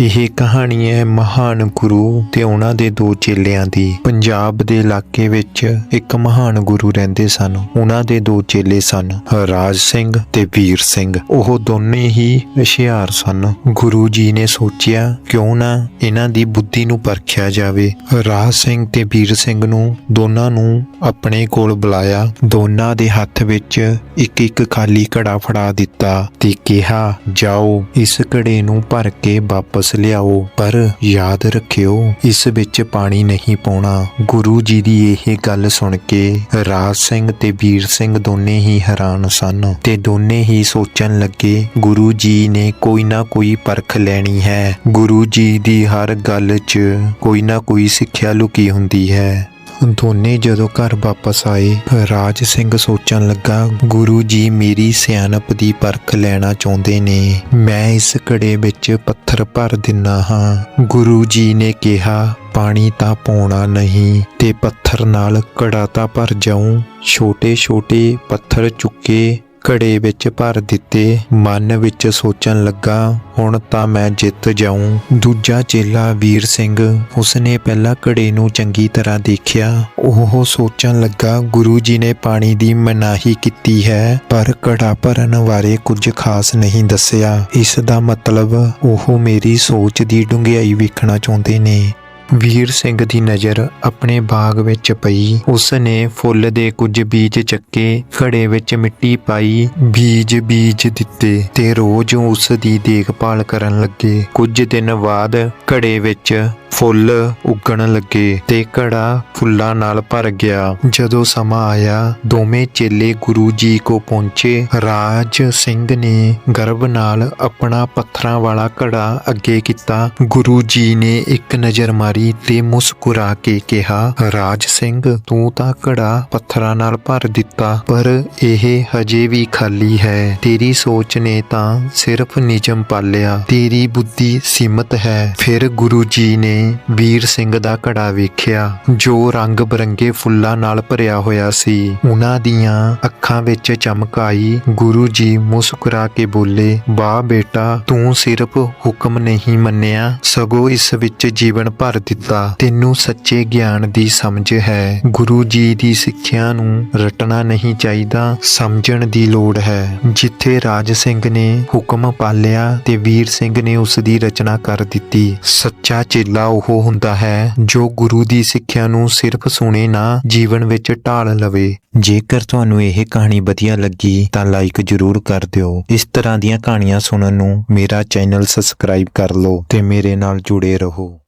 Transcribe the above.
ਇਹ ਕਹਾਣੀ ਹੈ ਮਹਾਨ ਗੁਰੂ ਤੇ ਉਹਨਾਂ ਦੇ ਦੋ ਚੇਲਿਆਂ ਦੀ। ਪੰਜਾਬ ਦੇ ਇਲਾਕੇ ਵਿੱਚ ਇੱਕ ਮਹਾਨ ਗੁਰੂ ਰਹਿੰਦੇ ਸਨ। ਉਹਨਾਂ ਦੇ ਦੋ ਚੇਲੇ ਸਨ, ਰਾਜ ਸਿੰਘ ਤੇ ਵੀਰ ਸਿੰਘ। ਉਹ ਦੋਨੇ ਹੀ ਹੁਸ਼ਿਆਰ ਸਨ। ਗੁਰੂ ਜੀ ਨੇ ਸੋਚਿਆ, ਕਿਉਂ ਨਾ ਇਹਨਾਂ ਦੀ ਬੁੱਧੀ ਨੂੰ ਪਰਖਿਆ ਜਾਵੇ? ਰਾਜ ਸਿੰਘ ਤੇ ਵੀਰ ਸਿੰਘ ਨੂੰ ਦੋਨਾਂ ਨੂੰ ਆਪਣੇ ਕੋਲ ਬੁਲਾਇਆ। ਦੋਨਾਂ ਦੇ ਹੱਥ ਵਿੱਚ ਇੱਕ ਇੱਕ ਖਾਲੀ ਘੜਾ ਫੜਾ ਦਿੱਤਾ ਤੇ ਕਿਹਾ, ਜਾਓ, ਇਸ ਘੜੇ ਨੂੰ ਭਰ ਕੇ ਵਾਪਸ ਲਿਆਓ, ਪਰ ਯਾਦ ਰੱਖਿਓ, ਇਸ ਵਿੱਚ ਪਾਣੀ ਨਹੀਂ ਪਾਉਣਾ। ਗੁਰੂ ਜੀ ਦੀ ਇਹ ਗੱਲ ਸੁਣ ਕੇ ਰਾਜ ਸਿੰਘ ਤੇ ਵੀਰ ਸਿੰਘ ਦੋਨੇ ਹੀ ਹੈਰਾਨ ਸਨ ਤੇ ਦੋਨੇ ਹੀ ਸੋਚਣ ਲੱਗੇ, ਗੁਰੂ ਜੀ ਨੇ ਕੋਈ ਨਾ ਕੋਈ ਪਰਖ ਲੈਣੀ ਹੈ। ਗੁਰੂ ਜੀ ਦੀ ਹਰ ਗੱਲ 'ਚ ਕੋਈ ਨਾ ਕੋਈ ਸਿੱਖਿਆ ਲੁਕੀ ਹੁੰਦੀ ਹੈ। ਦੋਨੇ ਜਦੋਂ ਘਰ ਵਾਪਸ ਆਏ ਰਾਜ ਸਿੰਘ ਸੋਚਣ ਲੱਗਾ, ਗੁਰੂ ਜੀ, ਮੇਰੀ ਸਿਆਣਪ ਦੀ ਪਰਖ ਲੈਣਾ ਚਾਹੁੰਦੇ ਨੇ। ਮੈਂ ਇਸ ਘੜੇ ਵਿੱਚ ਪੱਥਰ ਭਰ ਦਿੰਨਾ ਹਾਂ। ਗੁਰੂ ਜੀ ਨੇ ਕਿਹਾ, ਪਾਣੀ ਤਾਂ ਪਾਉਣਾ ਨਹੀਂ, ਤੇ ਪੱਥਰ ਨਾਲ ਘੜਾ ਤਾਂ ਭਰ ਜਾਊਂ। ਛੋਟੇ ਛੋਟੇ ਪੱਥਰ ਚੁੱਕੇ ਘੜੇ ਵਿੱਚ ਭਰ ਦਿੱਤੇ, ਮਨ ਵਿੱਚ ਸੋਚਣ ਲੱਗਾ, ਹੁਣ ਤਾਂ ਮੈਂ ਜਿੱਤ ਜਾਊਂ। ਦੂਜਾ ਚੇਲਾ ਵੀਰ ਸਿੰਘ, ਉਸਨੇ ਪਹਿਲਾਂ ਘੜੇ ਨੂੰ ਚੰਗੀ ਤਰ੍ਹਾਂ ਦੇਖਿਆ। ਉਹ ਸੋਚਣ ਲੱਗਾ, ਗੁਰੂ ਜੀ ਨੇ ਪਾਣੀ ਦੀ ਮਨਾਹੀ ਕੀਤੀ ਹੈ, ਪਰ ਘੜਾ ਭਰਨ ਬਾਰੇ ਕੁਝ ਖਾਸ ਨਹੀਂ ਦੱਸਿਆ। ਇਸ ਦਾ ਮਤਲਬ, ਉਹ ਮੇਰੀ ਸੋਚ ਦੀ ਡੂੰਘਾਈ ਵੇਖਣਾ ਚਾਹੁੰਦੇ ਨੇ। ਵੀਰ ਸਿੰਘ ਦੀ ਨਜ਼ਰ ਆਪਣੇ ਬਾਗ ਵਿੱਚ ਪਈ। ਉਸ ਨੇ ਫੁੱਲ ਦੇ ਕੁਝ ਬੀਜ ਚੱਕੇ ਘੜੇ ਵਿੱਚ ਮਿੱਟੀ ਪਾਈ, ਬੀਜ ਬੀਜ ਦਿੱਤੇ ਤੇ ਰੋਜ਼ ਉਸ ਦੀ ਦੇਖਭਾਲ ਕਰਨ ਲੱਗੇ। ਕੁਝ ਦਿਨ ਬਾਅਦ ਘੜੇ ਵਿੱਚ ਫੁੱਲ ਉੱਗਣ ਲੱਗੇ ਤੇ ਘੜਾ ਫੁੱਲਾਂ ਨਾਲ ਭਰ ਗਿਆ। ਜਦੋਂ ਸਮਾਂ ਆਇਆ, ਦੋਵੇਂ ਚੇਲੇ ਗੁਰੂ ਜੀ ਕੋ ਪਹੁੰਚੇ। ਰਾਜ ਸਿੰਘ ਨੇ ਗਰਭ ਨਾਲ ਆਪਣਾ ਪੱਥਰਾਂ ਵਾਲਾ ਘੜਾ ਅੱਗੇ ਕੀਤਾ। ਗੁਰੂ ਜੀ ਨੇ ਇੱਕ ਨਜ਼ਰ ਮਾਰੀ ਤੇ ਮੁਸਕਰਾ ਕੇ ਕਿਹਾ, ਰਾਜ ਸਿੰਘ, ਤੂੰ ਤਾਂ ਘੜਾ ਪੱਥਰਾਂ ਨਾਲ ਭਰ ਦਿੱਤਾ, ਪਰ ਇਹ ਹਜੇ ਵੀ ਖਾਲੀ ਹੈ। ਤੇਰੀ ਸੋਚ ਨੇ ਤਾਂ ਸਿਰਫ ਨਿਜਮ ਪਾਲਿਆ। ਤੇਰੀ ਬੁੱਧੀ ਸੀਮਤ ਹੈ। ਫਿਰ ਗੁਰੂ ਜੀ ਨੇ ਨੇ ਵੀਰ ਸਿੰਘ ਦਾ ਘੜਾ ਵੇਖਿਆ, ਜੋ ਰੰਗ ਬਰੰਗੇ ਫੁੱਲਾਂ ਨਾਲ ਭਰਿਆ ਹੋਇਆ ਸੀ। ਉਹਨਾਂ ਦੀਆਂ ਅੱਖਾਂ ਵਿੱਚ ਚਮਕ ਆਈ। ਗੁਰੂ ਜੀ ਮੁਸਕਰਾ ਕੇ ਬੋਲੇ, ਵਾਹ ਬੇਟਾ, ਤੂੰ ਸਿਰਫ ਹੁਕਮ ਨਹੀਂ ਮੰਨਿਆ, ਸਗੋਂ ਇਸ ਵਿੱਚ ਜੀਵਨ ਭਰ ਦਿੱਤਾ। ਤੈਨੂੰ ਸੱਚੇ ਗਿਆਨ ਦੀ ਸਮਝ ਹੈ। ਗੁਰੂ ਜੀ ਦੀ ਸਿੱਖਿਆ ਨੂੰ ਰਟਣਾ ਨਹੀਂ ਚਾਹੀਦਾ, ਸਮਝਣ ਦੀ ਲੋੜ ਹੈ। ਜਿੱਥੇ ਰਾਜ ਸਿੰਘ ਨੇ ਹੁਕਮ ਪਾਲਿਆ, ਤੇ ਵੀਰ ਸਿੰਘ ਨੇ ਉਸ ਦੀ ਰਚਨਾ ਕਰ ਦਿੱਤੀ। ਸੱਚਾ ਚੇਲਾ ਉਹ ਹੁੰਦਾ ਹੈ ਜੋ ਗੁਰੂ ਦੀ ਸਿੱਖਿਆ ਨੂੰ ਸਿਰਫ ਸੁਣੇ ਨਾ ਜੀਵਨ ਵਿੱਚ ਢਾਲ ਲਵੇ। ਜੇਕਰ ਤੁਹਾਨੂੰ ਇਹ ਕਹਾਣੀ ਵਧੀਆ ਲੱਗੀ ਤਾਂ ਲਾਈਕ ਜ਼ਰੂਰ ਕਰ ਦਿਓ। ਇਸ ਤਰ੍ਹਾਂ ਦੀਆਂ ਕਹਾਣੀਆਂ ਸੁਣਨ ਨੂੰ ਮੇਰਾ ਚੈਨਲ ਸਬਸਕ੍ਰਾਈਬ ਕਰ ਲਓ ਤੇ ਮੇਰੇ ਨਾਲ ਜੁੜੇ ਰਹੋ।